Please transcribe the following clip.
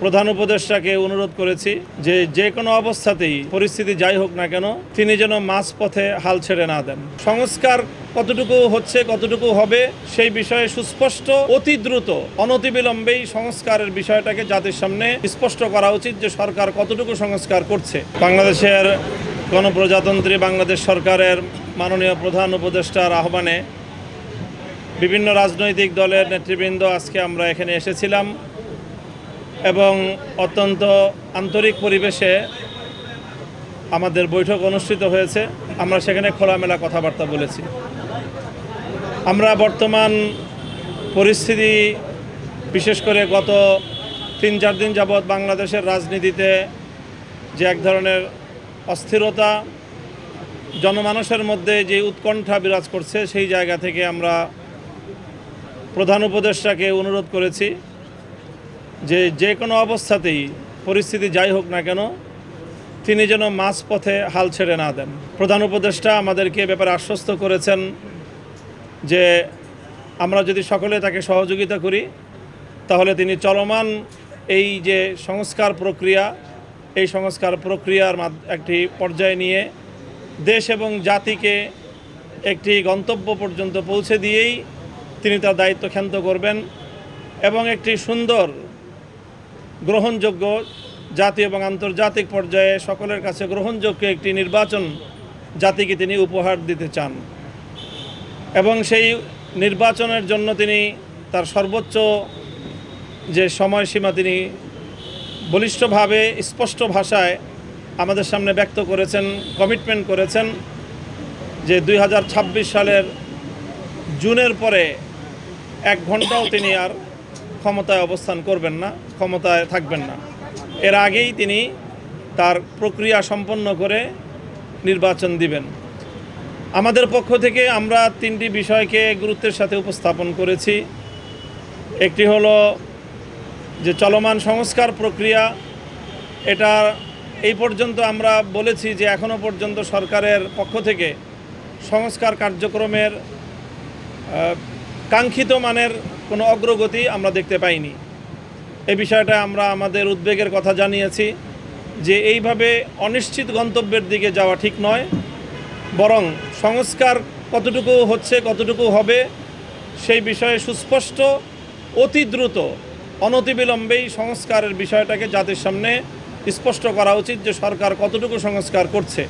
প্রধান উপদেষ্টাকে অনুরোধ করেছি যে যে কোনো অবস্থাতেই পরিস্থিতি যাই হোক না কেন, তিনি যেন মাঝ পথে হাল ছেড়ে না দেন। সংস্কার কতটুকু হচ্ছে, কতটুকু হবে, সেই বিষয়ে সুস্পষ্ট, অতি দ্রুত, অনতিবিলম্বেই সংস্কারের বিষয়টাকে জাতির সামনে স্পষ্ট করা উচিত যে সরকার কতটুকু সংস্কার করছে। বাংলাদেশের গণপ্রজাতন্ত্রী, বাংলাদেশ সরকারের মাননীয় প্রধান উপদেষ্টার আহ্বানে বিভিন্ন রাজনৈতিক দলের নেতৃবৃন্দ আজকে আমরা এখানে এসেছিলাম। এবং অত্যন্ত আন্তরিক পরিবেশে আমাদের বৈঠক অনুষ্ঠিত হয়েছে। আমরা সেখানে খোলামেলা কথাবার্তা বলেছি। আমরা বর্তমান পরিস্থিতি, বিশেষ করে গত তিন চার দিন যাবৎ বাংলাদেশের রাজনীতিতে যে এক ধরনের অস্থিরতা, জনমানুষের মধ্যে যে উৎকণ্ঠা বিরাজ করছে, সেই জায়গা থেকে আমরা প্রধান উপদেষ্টাকে অনুরোধ করেছি। যে যে কোনো অবস্থাতেই পরিস্থিতি যাই হোক না কেন, তিনি যেন মাঝ পথে হাল ছেড়ে না দেন। প্রধান উপদেষ্টা আমাদেরকে ব্যাপারে আশ্বস্ত করেছেন যে, আমরা যদি সকলে তাকে সহযোগিতা করি, তাহলে তিনি চলমান এই যে সংস্কার প্রক্রিয়া, এই সংস্কার প্রক্রিয়ার একটি পর্যায়ে নিয়ে দেশ এবং জাতিকে একটি গন্তব্য পর্যন্ত পৌঁছে দিয়েই তিনি তার দায়িত্ব ক্ষান্ত করবেন এবং একটি সুন্দর গ্রহণযোগ্য জাতীয় এবং আন্তর্জাতিক পর্যায়ে সকলের কাছে গ্রহণযোগ্য একটি নির্বাচন জাতিকে তিনি উপহার দিতে চান। এবং সেই নির্বাচনের জন্য তিনি তার সর্বোচ্চ যে সময়সীমা তিনি বলিষ্ঠভাবে, স্পষ্ট ভাষায় আমাদের সামনে ব্যক্ত করেছেন কমিটমেন্ট করেছেন যে দুই হাজার ছাব্বিশ সালের জুনের পরে এক ঘন্টাও তিনি আর ক্ষমতায় অবস্থান করবেন না, ক্ষমতায় থাকবেন না। এর আগেই তিনি তার প্রক্রিয়া সম্পন্ন করে নির্বাচন দিবেন। আমাদের পক্ষ থেকে আমরা তিনটি বিষয়কে গুরুত্বের সাথে উপস্থাপন করেছি। একটি হলো যে চলমান সংস্কার প্রক্রিয়া। এটা এই পর্যন্ত আমরা বলেছি যে এখনও পর্যন্ত সরকারের পক্ষ থেকে সংস্কার কার্যক্রমের কাঙ্ক্ষিত মানের কোনো অগ্রগতি আমরা দেখতে পাইনি। এই বিষয়টা আমরা আমাদের উদ্বেগের কথা জানিয়েছি যে এইভাবে অনিশ্চিত গন্তব্যের দিকে যাওয়া ঠিক নয়, বরং সংস্কার কতটুকু হচ্ছে, কতটুকু হবে, সেই বিষয়ে সুস্পষ্ট, অতি দ্রুত, অনতিবিলম্বেই সংস্কারের বিষয়টাকে জাতির সামনে স্পষ্ট করা উচিত যে সরকার কতটুকু সংস্কার করছে।